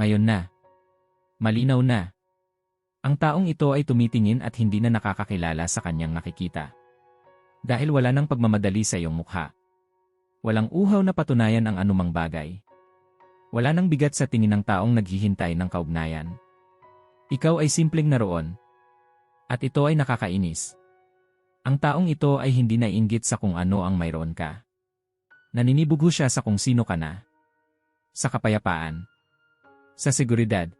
Ngayon na. Malinaw na. Ang taong ito ay tumitingin at hindi na nakakakilala sa kanyang nakikita. Dahil wala nang pagmamadali sa iyong mukha. Walang uhaw na patunayan ang anumang bagay. Wala nang bigat sa tingin ng taong naghihintay ng kaugnayan. Ikaw ay simpleng naroon. At ito ay nakakainis. Ang taong ito ay hindi naiinggit sa kung ano ang mayroon ka. Naninibugo siya sa kung sino ka na. Sa kapayapaan. Sa seguridad.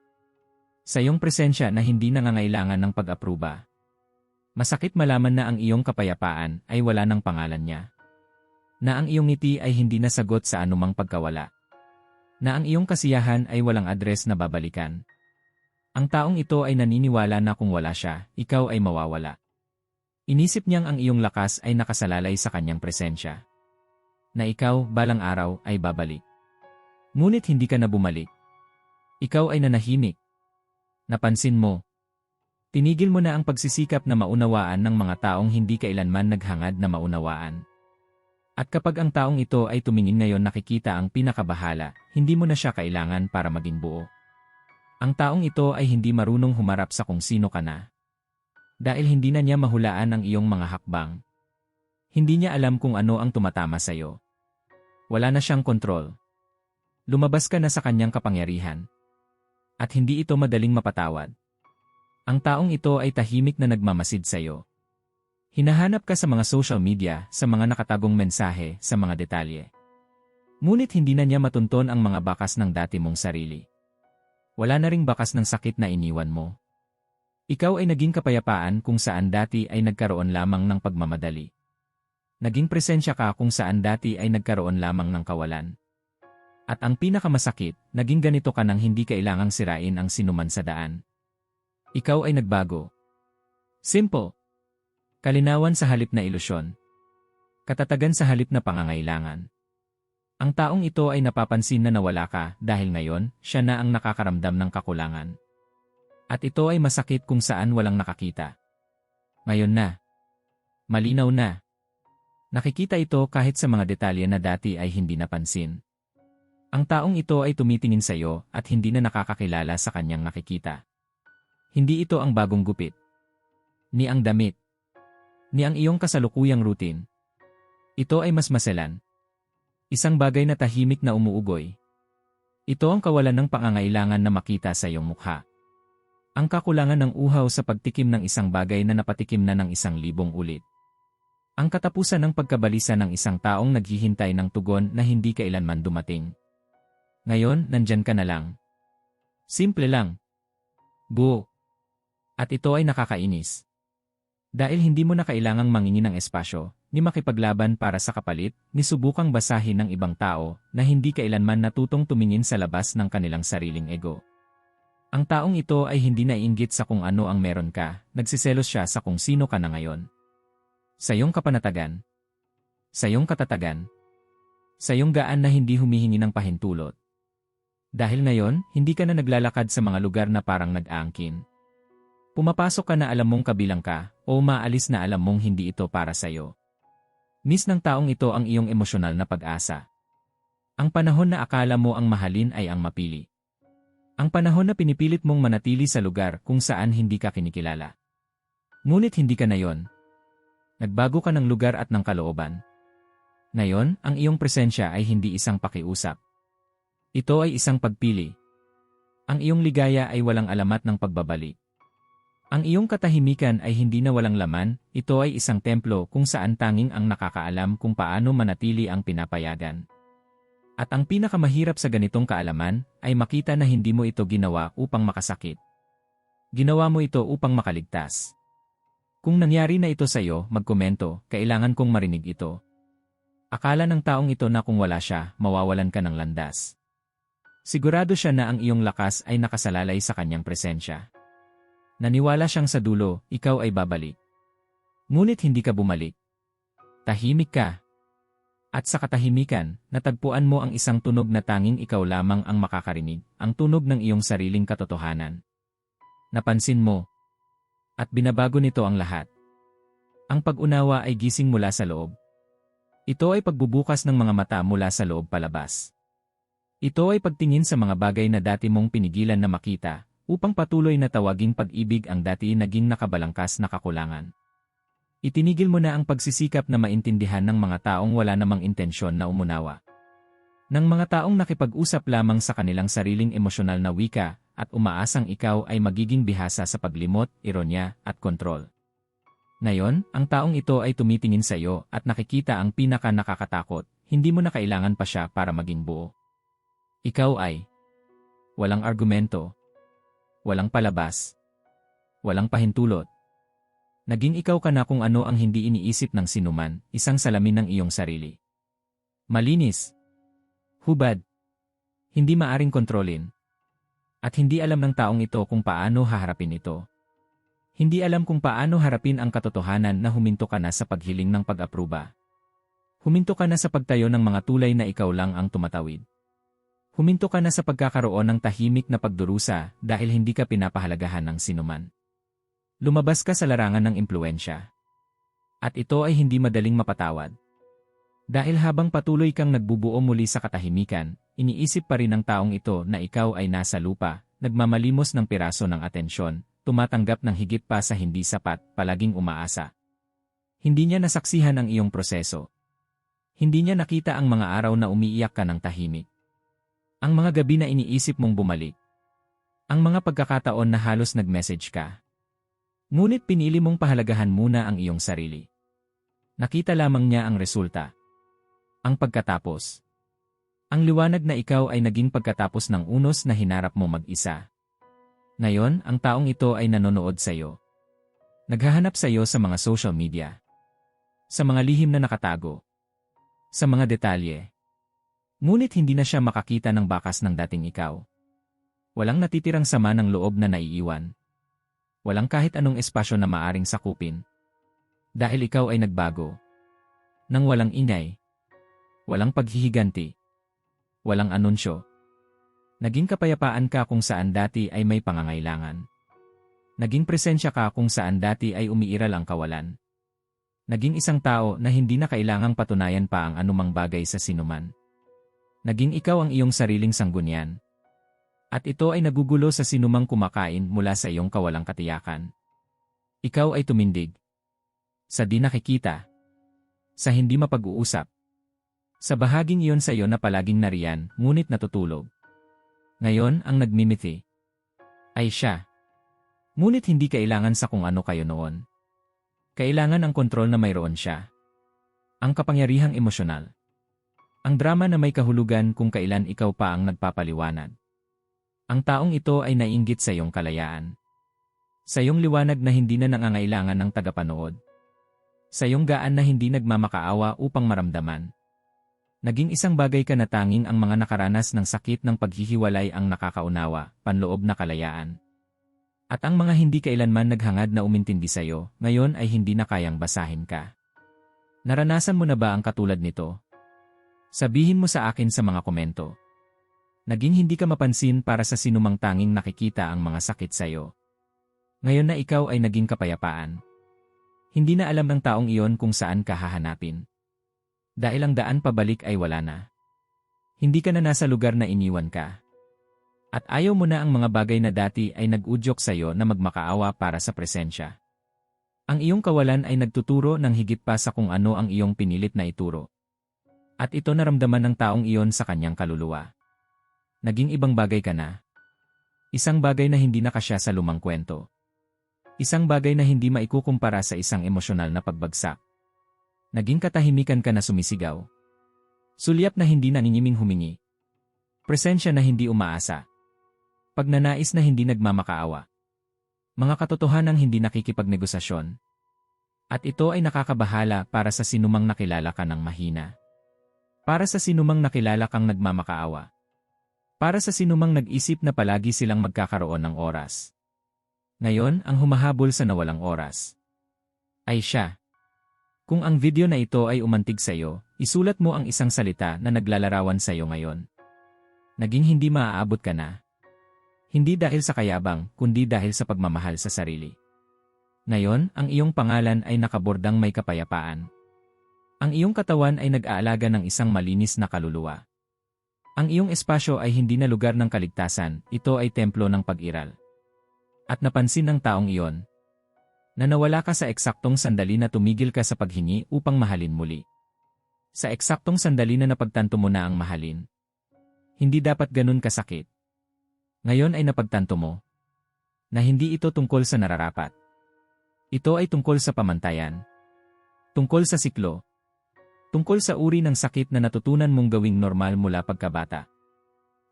Sa iyong presensya na hindi nangangailangan ng pag-apruba. Masakit malaman na ang iyong kapayapaan ay wala ng pangalan niya. Na ang iyong ngiti ay hindi nasagot sa anumang pagkawala. Na ang iyong kasiyahan ay walang address na babalikan. Ang taong ito ay naniniwala na kung wala siya, ikaw ay mawawala. Inisip niyang ang iyong lakas ay nakasalalay sa kanyang presensya. Na ikaw, balang araw, ay babalik. Ngunit hindi ka na bumalik. Ikaw ay nanahimik. Napansin mo. Tinigil mo na ang pagsisikap na maunawaan ng mga taong hindi kailanman naghangad na maunawaan. At kapag ang taong ito ay tumingin ngayon nakikita ang pinakabahala, hindi mo na siya kailangan para maging buo. Ang taong ito ay hindi marunong humarap sa kung sino ka na. Dahil hindi na niya mahulaan ang iyong mga hakbang. Hindi niya alam kung ano ang tumatama sa iyo. Wala na siyang kontrol. Lumabas ka na sa kanyang kapangyarihan. At hindi ito madaling mapatawad. Ang taong ito ay tahimik na nagmamasid sa iyo. Hinahanap ka sa mga social media, sa mga nakatagong mensahe, sa mga detalye. Ngunit hindi na niya matunton ang mga bakas ng dati mong sarili. Wala na ring bakas ng sakit na iniwan mo. Ikaw ay naging kapayapaan kung saan dati ay nagkaroon lamang ng pagmamadali. Naging presensya ka kung saan dati ay nagkaroon lamang ng kawalan. At ang pinakamasakit, naging ganito ka nang hindi kailangang sirain ang sinuman sa daan. Ikaw ay nagbago. Simple. Kalinawan sa halip na ilusyon. Katatagan sa halip na pangangailangan. Ang taong ito ay napapansin na nawala ka dahil ngayon, siya na ang nakakaramdam ng kakulangan. At ito ay masakit kung saan walang nakakita. Ngayon na. Malinaw na. Nakikita ito kahit sa mga detalye na dati ay hindi napansin. Ang taong ito ay tumitingin sa iyo at hindi na nakakakilala sa kanyang nakikita. Hindi ito ang bagong gupit. Ni ang damit. Ni ang iyong kasalukuyang routine. Ito ay mas maselan. Isang bagay na tahimik na umuugoy. Ito ang kawalan ng pangangailangan na makita sa iyong mukha. Ang kakulangan ng uhaw sa pagtikim ng isang bagay na napatikim na ng isang libong ulit. Ang katapusan ng pagkabalisa ng isang taong naghihintay ng tugon na hindi kailanman dumating. Ngayon, nandyan ka na lang. Simple lang. Buo. At ito ay nakakainis. Dahil hindi mo na kailangang mangingi ng espasyo, ni makipaglaban para sa kapalit, ni subukang basahin ng ibang tao na hindi kailanman natutong tumingin sa labas ng kanilang sariling ego. Ang taong ito ay hindi naiinggit sa kung ano ang meron ka, nagsiselos siya sa kung sino ka na ngayon. Sa iyong kapanatagan. Sa iyong katatagan. Sa iyong gaan na hindi humihingi ng pahintulot. Dahil ngayon, hindi ka na naglalakad sa mga lugar na parang nag-aangkin. Pumapasok ka na alam mong kabilang ka, o maalis na alam mong hindi ito para sa iyo. Miss ng taong ito ang iyong emosyonal na pag-asa. Ang panahon na akala mo ang mahalin ay ang mapili. Ang panahon na pinipilit mong manatili sa lugar kung saan hindi ka kinikilala. Ngunit hindi ka na yon. Nagbago ka ng lugar at ng kalooban. Ngayon, ang iyong presensya ay hindi isang pakiusap. Ito ay isang pagpili. Ang iyong ligaya ay walang alamat ng pagbabalik. Ang iyong katahimikan ay hindi na walang laman, ito ay isang templo kung saan tanging ang nakakaalam kung paano manatili ang pinapayagan. At ang pinakamahirap sa ganitong kaalaman ay makita na hindi mo ito ginawa upang makasakit. Ginawa mo ito upang makaligtas. Kung nangyari na ito sa iyo, magkomento, kailangan kong marinig ito. Akala ng taong ito na kung wala siya, mawawalan ka ng landas. Sigurado siya na ang iyong lakas ay nakasalalay sa kanyang presensya. Naniwala siyang sa dulo, ikaw ay babalik. Ngunit hindi ka bumalik. Tahimik ka, at sa katahimikan, natagpuan mo ang isang tunog na tanging ikaw lamang ang makakarinig, ang tunog ng iyong sariling katotohanan. Napansin mo. At binabago nito ang lahat. Ang pag-unawa ay gising mula sa loob. Ito ay pagbubukas ng mga mata mula sa loob palabas. Ito ay pagtingin sa mga bagay na dati mong pinigilan na makita, upang patuloy na tawaging pag-ibig ang dati naging nakabalangkas na kakulangan. Itinigil mo na ang pagsisikap na maintindihan ng mga taong wala namang intensyon na umunawa. Ng mga taong nakipag-usap lamang sa kanilang sariling emosyonal na wika, at umaasang ikaw ay magiging bihasa sa paglimot, ironya, at kontrol. Ngayon, ang taong ito ay tumitingin sa iyo at nakikita ang pinaka nakakatakot, hindi mo na kailangan pa siya para maging buo. Ikaw ay walang argumento, walang palabas, walang pahintulot. Naging ikaw ka na kung ano ang hindi iniisip ng sinuman, isang salamin ng iyong sarili. Malinis. Hubad. Hindi maaring kontrolin. At hindi alam ng taong ito kung paano haharapin ito. Hindi alam kung paano harapin ang katotohanan na huminto ka na sa paghiling ng pag-apruba. Huminto ka na sa pagtayo ng mga tulay na ikaw lang ang tumatawid. Huminto ka na sa pagkakaroon ng tahimik na pagdurusa dahil hindi ka pinapahalagahan ng sinuman. Lumabas ka sa larangan ng impluensya. At ito ay hindi madaling mapatawad. Dahil habang patuloy kang nagbubuo muli sa katahimikan, iniisip pa rin ng taong ito na ikaw ay nasa lupa, nagmamalimos ng piraso ng atensyon, tumatanggap ng higit pa sa hindi sapat, palaging umaasa. Hindi niya nasaksihan ang iyong proseso. Hindi niya nakita ang mga araw na umiiyak ka ng tahimik. Ang mga gabi na iniisip mong bumalik. Ang mga pagkakataon na halos nag-message ka. Ngunit pinili mong pahalagahan muna ang iyong sarili. Nakita lamang niya ang resulta. Ang pagkatapos. Ang liwanag na ikaw ay naging pagkatapos ng unos na hinarap mo mag-isa. Ngayon, ang taong ito ay nanonood sa iyo. Naghahanap sa iyo sa mga social media. Sa mga lihim na nakatago. Sa mga detalye. Ngunit hindi na siya makakita ng bakas ng dating ikaw. Walang natitirang sama ng loob na naiiwan. Walang kahit anong espasyo na maaring sakupin. Dahil ikaw ay nagbago. Nang walang ingay. Walang paghihiganti. Walang anunsyo. Naging kapayapaan ka kung saan dati ay may pangangailangan. Naging presensya ka kung saan dati ay umiiral ang kawalan. Naging isang tao na hindi na kailangang patunayan pa ang anumang bagay sa sinuman. Naging ikaw ang iyong sariling sanggunian. At ito ay nagugulo sa sinumang kumakain mula sa iyong kawalang katiyakan. Ikaw ay tumindig. Sa di nakikita. Sa hindi mapag-uusap. Sa bahaging iyon sa iyo na palaging nariyan, ngunit natutulog. Ngayon, ang nagmimiti. Ay siya. Ngunit hindi kailangan sa kung ano kayo noon. Kailangan ang kontrol na mayroon siya. Ang kapangyarihang emosyonal. Ang drama na may kahulugan kung kailan ikaw pa ang nagpapaliwanag. Ang taong ito ay naiinggit sa iyong kalayaan. Sa iyong liwanag na hindi na nangangailangan ng tagapanood. Sa iyong gaan na hindi nagmamakaawa upang maramdaman. Naging isang bagay ka na tanging ang mga nakaranas ng sakit ng paghihiwalay ang nakakaunawa, panloob na kalayaan. At ang mga hindi kailanman naghangad na umintindi sa iyo, ngayon ay hindi na kayang basahin ka. Naranasan mo na ba ang katulad nito? Sabihin mo sa akin sa mga komento. Naging hindi ka mapansin para sa sinumang tanging nakikita ang mga sakit sa iyo. Ngayon na ikaw ay naging kapayapaan. Hindi na alam ng taong iyon kung saan ka hahanapin. Dahil ang daan pabalik ay wala na. Hindi ka na nasa lugar na iniwan ka. At ayaw mo na ang mga bagay na dati ay nag-udyok sa iyo na magmakaawa para sa presensya. Ang iyong kawalan ay nagtuturo ng higit pa sa kung ano ang iyong pinilit na ituro. At ito naramdaman ng taong iyon sa kanyang kaluluwa. Naging ibang bagay ka na. Isang bagay na hindi nakasya sa lumang kwento. Isang bagay na hindi maikukumpara sa isang emosyonal na pagbagsak. Naging katahimikan ka na sumisigaw. Sulyap na hindi naniniming humingi. Presensya na hindi umaasa. Pagnanais na hindi nagmamakaawa. Mga katotohanang hindi nakikipagnegosasyon. At ito ay nakakabahala para sa sinumang nakilala ka ng mahina. Para sa sinumang nakilala kang nagmamakaawa. Para sa sinumang nag-isip na palagi silang magkakaroon ng oras. Ngayon, ang humahabol sa nawalang oras. Ay siya. Kung ang video na ito ay umantig sa iyo, isulat mo ang isang salita na naglalarawan sa iyo ngayon. Naging hindi maaabot ka na. Hindi dahil sa kayabang, kundi dahil sa pagmamahal sa sarili. Ngayon, ang iyong pangalan ay nakabordang may kapayapaan. Ang iyong katawan ay nag-aalaga ng isang malinis na kaluluwa. Ang iyong espasyo ay hindi na lugar ng kaligtasan, ito ay templo ng pag-iral. At napansin ng taong iyon, na nawala ka sa eksaktong sandali na tumigil ka sa paghingi upang mahalin muli. Sa eksaktong sandali na napagtanto mo na ang mahalin. Hindi dapat ganun kasakit. Ngayon ay napagtanto mo na hindi ito tungkol sa nararapat. Ito ay tungkol sa pamantayan. Tungkol sa siklo. Tungkol sa uri ng sakit na natutunan mong gawing normal mula pagkabata.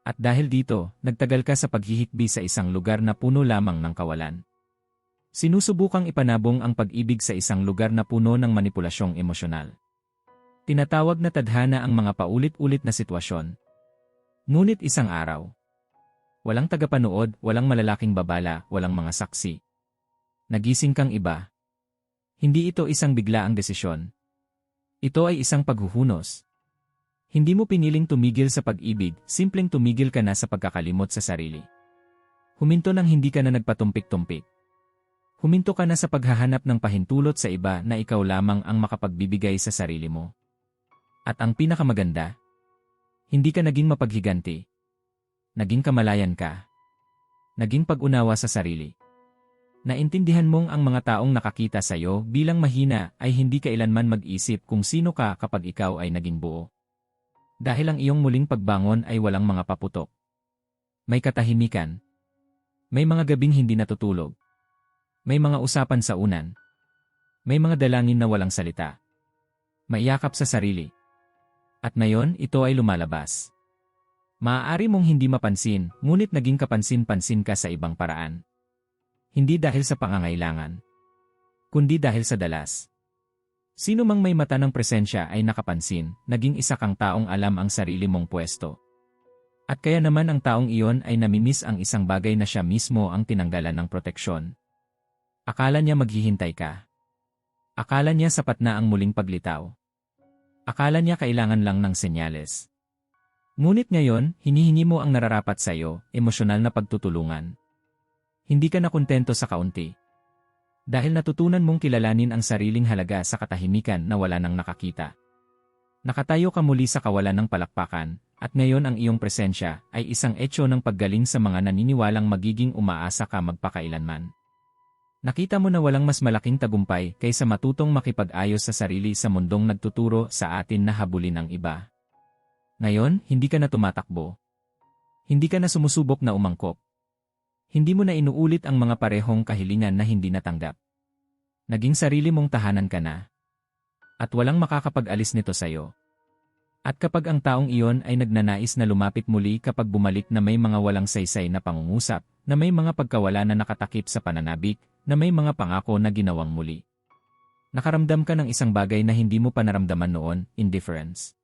At dahil dito, nagtagal ka sa paghihikbi sa isang lugar na puno lamang ng kawalan. Sinusubukang ipanabong ang pag-ibig sa isang lugar na puno ng manipulasyong emosyonal. Tinatawag na tadhana ang mga paulit-ulit na sitwasyon. Ngunit isang araw. Walang tagapanood, walang malalaking babala, walang mga saksi. Nagising kang iba. Hindi ito isang biglaang desisyon. Ito ay isang paghuhunos. Hindi mo piniling tumigil sa pag-ibig, simpleng tumigil ka na sa pagkakalimot sa sarili. Huminto nang hindi ka na nagpatumpik-tumpik. Huminto ka na sa paghahanap ng pahintulot sa iba na ikaw lamang ang makapagbibigay sa sarili mo. At ang pinakamaganda, hindi ka naging mapaghiganti. Naging kamalayan ka. Naging pag-unawa sa sarili. Naintindihan mong ang mga taong nakakita sa iyo bilang mahina ay hindi kailanman mag-isip kung sino ka kapag ikaw ay naging buo. Dahil ang iyong muling pagbangon ay walang mga paputok. May katahimikan. May mga gabing hindi natutulog. May mga usapan sa unan. May mga dalangin na walang salita. Maiyakap sa sarili. At ngayon, ito ay lumalabas. Maaari mong hindi mapansin, ngunit naging kapansin-pansin ka sa ibang paraan. Hindi dahil sa pangangailangan, kundi dahil sa dalas. Sino mang may mata ng presensya ay nakapansin, naging isa kang taong alam ang sarili mong pwesto. At kaya naman ang taong iyon ay namimiss ang isang bagay na siya mismo ang tinanggalan ng proteksyon. Akala niya maghihintay ka. Akala niya sapat na ang muling paglitaw. Akala niya kailangan lang ng senyales. Ngunit ngayon, hinihingi mo ang nararapat sa iyo, emosyonal na pagtutulungan. Hindi ka na kontento sa kaunti. Dahil natutunan mong kilalanin ang sariling halaga sa katahimikan na wala nang nakakita. Nakatayo ka muli sa kawalan ng palakpakan, at ngayon ang iyong presensya ay isang etyo ng paggaling sa mga naniniwalang magiging umaasa ka magpakailanman. Nakita mo na walang mas malaking tagumpay kaysa matutong makipag-ayos sa sarili sa mundong nagtuturo sa atin na habulin ang iba. Ngayon, hindi ka na tumatakbo. Hindi ka na sumusubok na umangkop. Hindi mo na inuulit ang mga parehong kahilingan na hindi natanggap. Naging sarili mong tahanan ka na. At walang makakapag-alis nito sa'yo. At kapag ang taong iyon ay nagnanais na lumapit muli kapag bumalik na may mga walang saysay na pangungusap, na may mga pagkawala na nakatakip sa pananabik, na may mga pangako na ginawang muli. Nakaramdam ka ng isang bagay na hindi mo pa naramdaman noon, indifference.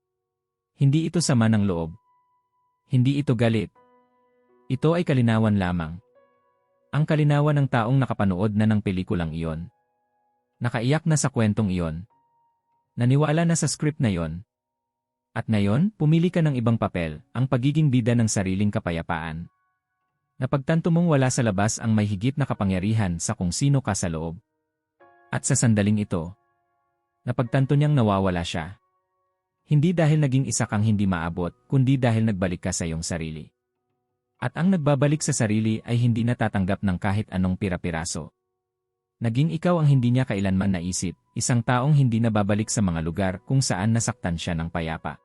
Hindi ito sama ng loob. Hindi ito galit. Ito ay kalinawan lamang. Ang kalinawan ng taong nakapanood na ng pelikulang iyon. Nakaiyak na sa kwentong iyon. Naniwala na sa script na iyon. At ngayon, pumili ka ng ibang papel, ang pagiging bida ng sariling kapayapaan. Napagtanto mong wala sa labas ang may higit na kapangyarihan sa kung sino ka sa loob. At sa sandaling ito, napagtanto niyang nawawala siya. Hindi dahil naging isa kang hindi maabot, kundi dahil nagbalik ka sa iyong sarili. At ang nagbabalik sa sarili ay hindi natatanggap ng kahit anong pira-piraso. Naging ikaw ang hindi niya kailanman naisip, isang taong hindi nababalik sa mga lugar kung saan nasaktan siya ng payapa.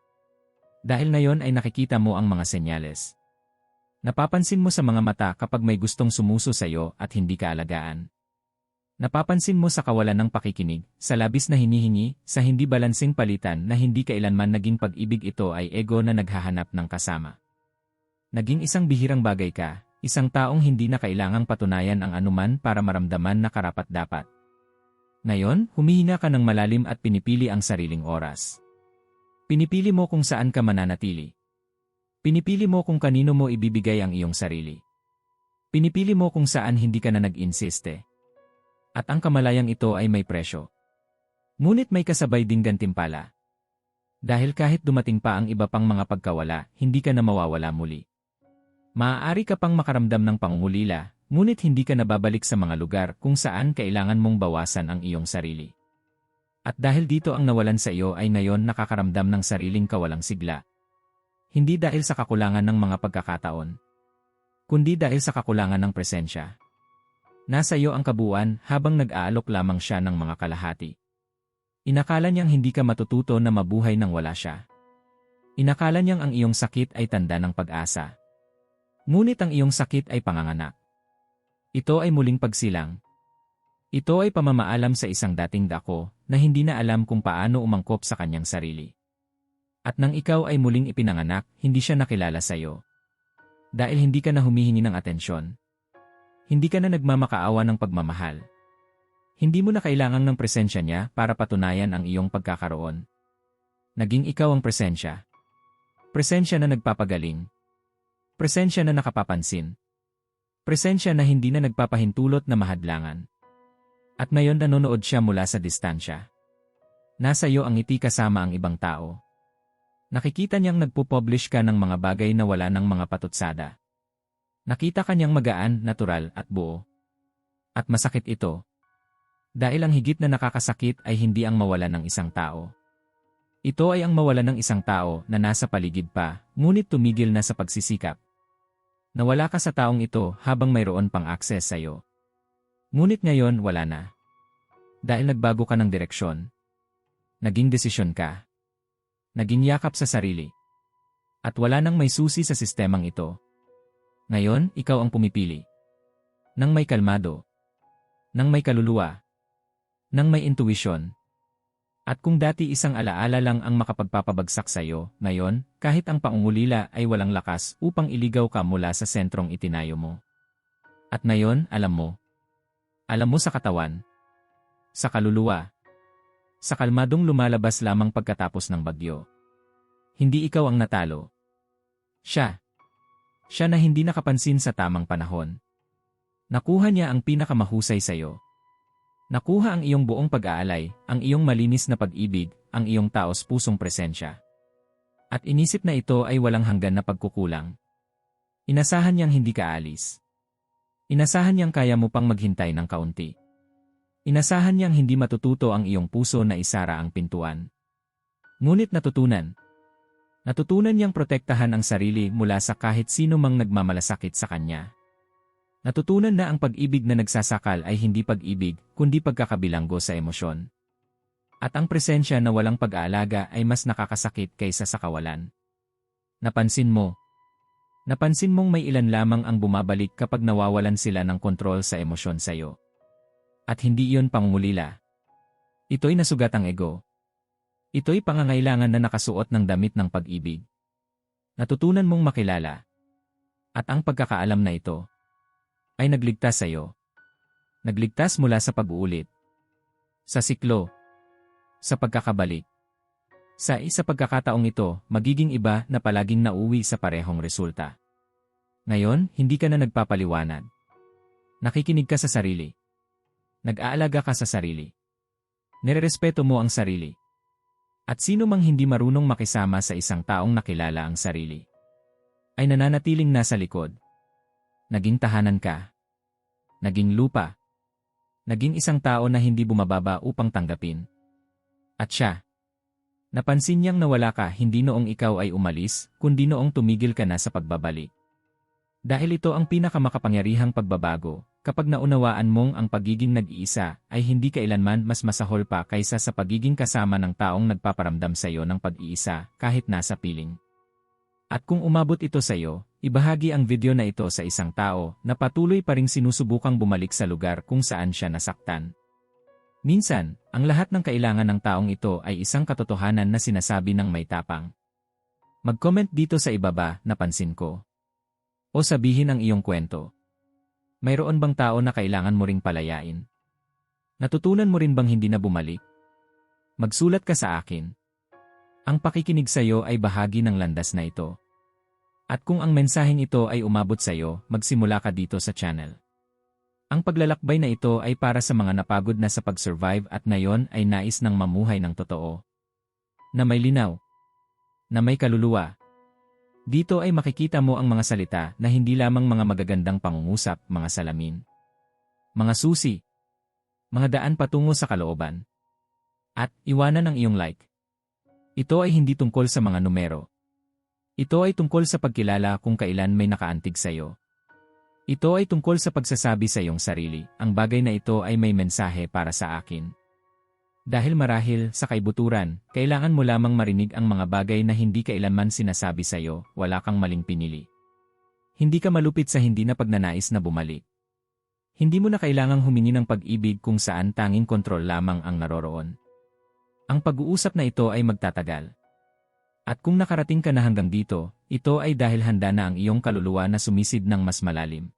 Dahil ngayon ay nakikita mo ang mga senyales. Napapansin mo sa mga mata kapag may gustong sumuso sa iyo at hindi ka alagaan. Napapansin mo sa kawalan ng pakikinig, sa labis na hinihingi, sa hindi balansing palitan na hindi kailanman naging pag-ibig ito ay ego na naghahanap ng kasama. Naging isang bihirang bagay ka, isang taong hindi na kailangang patunayan ang anuman para maramdaman na karapat-dapat. Ngayon, humihinga ka ng malalim at pinipili ang sariling oras. Pinipili mo kung saan ka mananatili. Pinipili mo kung kanino mo ibibigay ang iyong sarili. Pinipili mo kung saan hindi ka na nag-insiste. At ang kamalayang ito ay may presyo. Ngunit may kasabay ding gantimpala. Dahil kahit dumating pa ang iba pang mga pagkawala, hindi ka na mawawala muli. Maaari ka pang makaramdam ng pangungulila, ngunit hindi ka nababalik sa mga lugar kung saan kailangan mong bawasan ang iyong sarili. At dahil dito ang nawalan sa iyo ay ngayon nakakaramdam ng sariling kawalang sigla. Hindi dahil sa kakulangan ng mga pagkakataon. Kundi dahil sa kakulangan ng presensya. Nasa iyo ang kabuuan habang nag-aalok lamang siya ng mga kalahati. Inakala niyang hindi ka matututo na mabuhay nang wala siya. Inakala niyang ang iyong sakit ay tanda ng pag-asa. Ngunit ang iyong sakit ay panganganak. Ito ay muling pagsilang. Ito ay pamamaalam sa isang dating dako na hindi na alam kung paano umangkop sa kanyang sarili. At nang ikaw ay muling ipinanganak, hindi siya nakilala sa iyo. Dahil hindi ka na humihingi ng atensyon. Hindi ka na nagmamakaawa ng pagmamahal. Hindi mo na kailangan ng presensya niya para patunayan ang iyong pagkakaroon. Naging ikaw ang presensya. Presensya na nagpapagaling. Presensya na nakapapansin. Presensya na hindi na nagpapahintulot na mahadlangan. At ngayon nanonood siya mula sa distansya. Nasa iyo ang ngiti kasama ang ibang tao. Nakikita niyang nagpo-publish ka ng mga bagay na wala ng mga patutsada. Nakita kanyang magaan, natural at buo. At masakit ito. Dahil ang higit na nakakasakit ay hindi ang mawala ng isang tao. Ito ay ang mawala ng isang tao na nasa paligid pa, ngunit tumigil na sa pagsisikap. Nawala ka sa taong ito habang mayroon pang akses sa iyo. Ngunit ngayon wala na. Dahil nagbago ka ng direksyon. Naging desisyon ka. Naging yakap sa sarili. At wala nang may susi sa sistemang ito. Ngayon, ikaw ang pumipili. Nang may kalmado. Nang may kaluluwa. Nang may intuwisyon. At kung dati isang alaala lang ang makapagpapabagsak sa iyo, ngayon, kahit ang paungulila ay walang lakas upang iligaw ka mula sa sentrong itinayo mo. At ngayon, alam mo. Alam mo sa katawan. Sa kaluluwa. Sa kalmadong lumalabas lamang pagkatapos ng bagyo. Hindi ikaw ang natalo. Siya. Siya na hindi nakapansin sa tamang panahon. Nakuha niya ang pinakamahusay sa iyo. Nakuha ang iyong buong pag-aalay, ang iyong malinis na pag-ibig, ang iyong taos pusong presensya. At inisip na ito ay walang hanggan na pagkukulang. Inasahan niyang hindi ka alis. Inasahan niyang kaya mo pang maghintay ng kaunti. Inasahan niyang hindi matututo ang iyong puso na isara ang pintuan. Ngunit natutunan. Natutunan niyang protektahan ang sarili mula sa kahit sino mang nagmamalasakit sa kanya. Natutunan na ang pag-ibig na nagsasakal ay hindi pag-ibig, kundi pagkakabilanggo sa emosyon. At ang presensya na walang pag-aalaga ay mas nakakasakit kaysa sa kawalan. Napansin mo. Napansin mong may ilan lamang ang bumabalik kapag nawawalan sila ng kontrol sa emosyon sa'yo. At hindi iyon pangungulila. Ito'y nasugatang ego. Ito'y pangangailangan na nakasuot ng damit ng pag-ibig. Natutunan mong makilala. At ang pagkakaalam na ito ay nagligtas sa iyo. Nagligtas mula sa pag-uulit. Sa siklo. Sa pagkakabalik. Sa isa pagkakataong ito, magiging iba na palaging nauwi sa parehong resulta. Ngayon, hindi ka na nagpapaliwanag. Nakikinig ka sa sarili. Nag-aalaga ka sa sarili. Nirerespeto mo ang sarili. At sino mang hindi marunong makisama sa isang taong nakilala ang sarili, ay nananatiling nasa likod. Naging tahanan ka. Naging lupa. Naging isang tao na hindi bumababa upang tanggapin. At siya. Napansin niyang nawala ka hindi noong ikaw ay umalis, kundi noong tumigil ka na sa pagbabalik. Dahil ito ang pinakamakapangyarihang pagbabago, kapag naunawaan mong ang pagiging nag-iisa ay hindi kailanman mas masahol pa kaysa sa pagiging kasama ng taong nagpaparamdam sa iyo ng pag-iisa kahit nasa piling. At kung umabot ito sa iyo, ibahagi ang video na ito sa isang tao na patuloy pa ring sinusubukang bumalik sa lugar kung saan siya nasaktan. Minsan, ang lahat ng kailangan ng taong ito ay isang katotohanan na sinasabi ng may tapang. Mag-comment dito sa ibaba, napansin ko. O sabihin ang iyong kwento. Mayroon bang tao na kailangan mo ring palayain? Natutunan mo rin bang hindi na bumalik? Magsulat ka sa akin. Ang pakikinig sa iyo ay bahagi ng landas na ito. At kung ang mensaheng ito ay umabot sa iyo, magsimula ka dito sa channel. Ang paglalakbay na ito ay para sa mga napagod na sa pag-survive at ngayon ay nais ng mamuhay ng totoo. Na may linaw. Na may kaluluwa. Dito ay makikita mo ang mga salita na hindi lamang mga magagandang pangungusap, mga salamin. Mga susi. Mga daan patungo sa kalooban. At iwanan ang iyong like. Ito ay hindi tungkol sa mga numero. Ito ay tungkol sa pagkilala kung kailan may nakaantig sa iyo. Ito ay tungkol sa pagsasabi sa iyong sarili, ang bagay na ito ay may mensahe para sa akin. Dahil marahil, sa kaibuturan, kailangan mo lamang marinig ang mga bagay na hindi kailanman sinasabi sa iyo, wala kang maling pinili. Hindi ka malupit sa hindi na pagnanais na bumalik. Hindi mo na kailangang humingi ng pag-ibig kung saan tanging kontrol lamang ang naroroon. Ang pag-uusap na ito ay magtatagal. At kung nakarating ka na hanggang dito, ito ay dahil handa na ang iyong kaluluwa na sumisid ng mas malalim.